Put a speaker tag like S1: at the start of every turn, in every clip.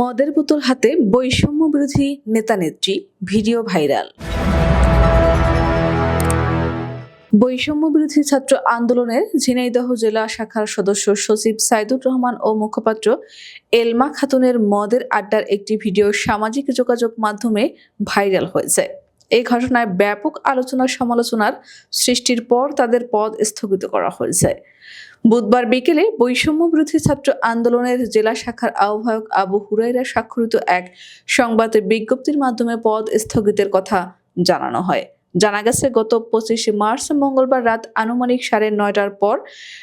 S1: মদের বোতল হাতে বৈষম্য বিরোধী নেতা নেত্রী, ভিডিও ভাইরাল। বৈষম্য বিরোধী ছাত্র আন্দোলনের ঝিনাইদহ জেলা শাখার সদস্য সচিব সাইদুর রহমান ও মুখপাত্র এলমা খাতুনের মদের আড্ডার একটি ভিডিও সামাজিক যোগাযোগ মাধ্যমে ভাইরাল হয়েছে। এই ঘটনায় ব্যাপক আলোচনা সমালোচনার সৃষ্টির পর তাদের পদ স্থগিত করা হয়েছে। বুধবার বিকেলে বৈষম্য বিরোধী ছাত্র আন্দোলনের জেলা শাখার আহ্বায়ক আবু হুরাইরা স্বাক্ষরিত এক সংবাদ বিজ্ঞপ্তির মাধ্যমে পদ স্থগিতের কথা জানানো হয়। জানা গেছে, গত পঁচিশে মার্চ মঙ্গলবার রাত আনুমানিক সাড়ে নয়টার পর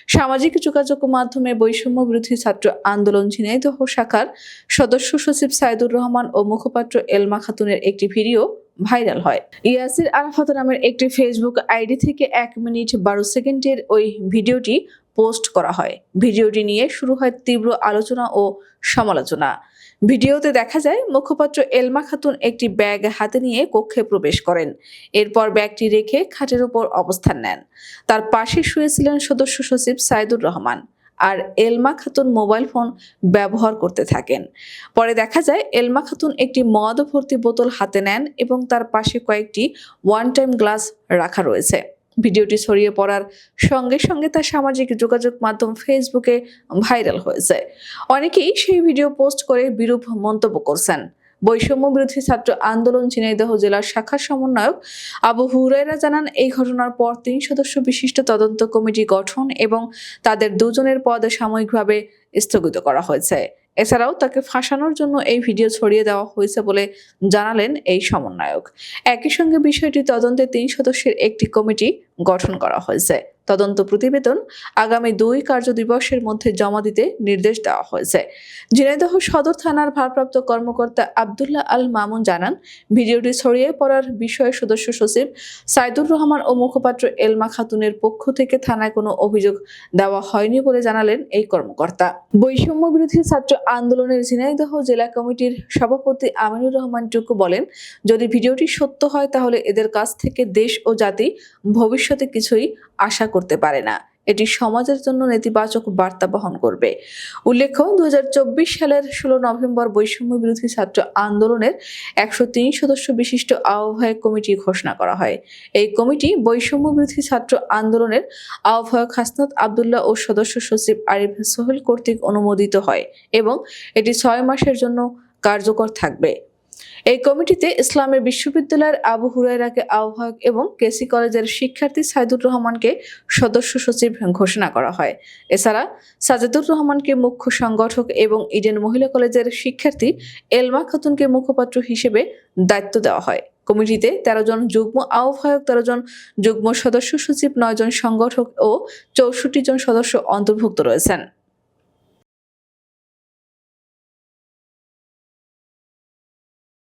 S1: সামাজিক যোগাযোগ মাধ্যমে বৈষম্য বিরোধী ছাত্র আন্দোলন ঝিনাইদহ শাখার সদস্য সচিব সাইদুর রহমান ও মুখপাত্র এলমা খাতুনের একটি ভিডিও ভাইরাল হয়। ইয়াসির আরাফাত নামের একটি ফেসবুক আইডি থেকে এক মিনিট বারো সেকেন্ডের ওই ভিডিওটি পোস্ট করা হয়। ভিডিওটি নিয়ে শুরু হয় তীব্র আলোচনা ও সমালোচনা। ভিডিওতে দেখা যায়, মুখপাত্র এলমা খাতুন একটি ব্যাগ হাতে নিয়ে কক্ষে প্রবেশ করেন। এরপর ব্যাগটি রেখে খাটের উপর অবস্থান নেন। তার পাশে শুয়েছিলেন সদস্য সচিব সাইদুর রহমান। আর এলমা খাতুন মোবাইল ফোন ব্যবহার করতে থাকেন। পরে দেখা যায়, এলমা খাতুন একটি মদ ভর্তি বোতল হাতে নেন এবং তার পাশে কয়েকটি ওয়ান টাইম গ্লাস রাখা রয়েছে। ভিডিওটি ছড়িয়ে পড়ার সঙ্গে সঙ্গে তা সামাজিক যোগাযোগ মাধ্যম ফেসবুকে ভাইরাল হয়েছে। অনেকেই সেই ভিডিও পোস্ট করে বিরূপ মন্তব্য করছেন। বৈষম্য বিরোধী ছাত্র আন্দোলন ঝিনাইদহ জেলার শাখার সমন্বয়ক আবু হুরাইরা জানান, এই ঘটনার পর তিন সদস্য বিশিষ্ট তদন্ত কমিটি গঠন এবং তাদের দুজনের পদ সাময়িকভাবে স্থগিত করা হয়েছে। এছাড়াও তাকে ফাঁসানোর জন্য এই ভিডিও ছড়িয়ে দেওয়া হয়েছে বলে জানালেন এই সমন্বয়ক। একই সঙ্গে বিষয়টি তদন্তে তিন সদস্যের একটি কমিটি গঠন করা হয়েছে। তদন্ত প্রতিবেদন আগামী দুই কার্য দিবসের মধ্যে জমা দিতে নির্দেশ দেওয়া হয়েছে। ঝিনাইদহ সদর থানার ভারপ্রাপ্ত কর্মকর্তা আবদুল্লাহ আল মামুন জানান, ভিডিওটি ছড়িয়ে পড়ার বিষয়ে সদস্য সচিব সাইদুর রহমান ও মুখপাত্র এলমা খাতুনের পক্ষ থেকে থানায় কোনো অভিযোগ দেওয়া হয়নি বলে জানালেন এই কর্মকর্তা। বৈষম্য বিরোধী ছাত্র আন্দোলনের ঝিনাইদহ জেলা কমিটির সভাপতি আমিনুর রহমান টুকু বলেন, যদি ভিডিওটি সত্য হয় তাহলে এদের কাছ থেকে দেশ ও জাতি ভবিষ্যতে কিছুই আশা করতে পারে না। এটি সমাজের জন্য নেতিবাচক বার্তা বহন করবে। উল্লেখ্য দু হাজার চব্বিশ সালের ষোলো নভেম্বর বৈষম্য বিরোধী ছাত্র আন্দোলনের একশো তিন সদস্য বিশিষ্ট আহ্বায়ক কমিটি ঘোষণা করা হয়। এই কমিটি বৈষম্য বিরোধী ছাত্র আন্দোলনের আহ্বায়ক হাসনাত আবদুল্লাহ ও সদস্য সচিব আরিফ সোহেল কর্তৃক অনুমোদিত হয় এবং এটি ছয় মাসের জন্য কার্যকর থাকবে। এই কমিটিতে ইসলামের বিশ্ববিদ্যালয়ের আবু হুরাইরাকে আহ্বায়ক এবং কেসি কলেজের শিক্ষার্থী সাইদুর রহমানকে সদস্য সচিব ঘোষণা করা হয়। এছাড়া সাজেদুর রহমানকে মুখ্য সংগঠক এবং ইডেন মহিলা কলেজের শিক্ষার্থী এলমা খাতুনকে মুখপাত্র হিসেবে দায়িত্ব দেওয়া হয়। কমিটিতে তেরো জন যুগ্ম আহ্বায়ক, তেরো জন যুগ্ম সদস্য সচিব, নয় জন সংগঠক ও চৌষট্টি জন সদস্য অন্তর্ভুক্ত রয়েছেন।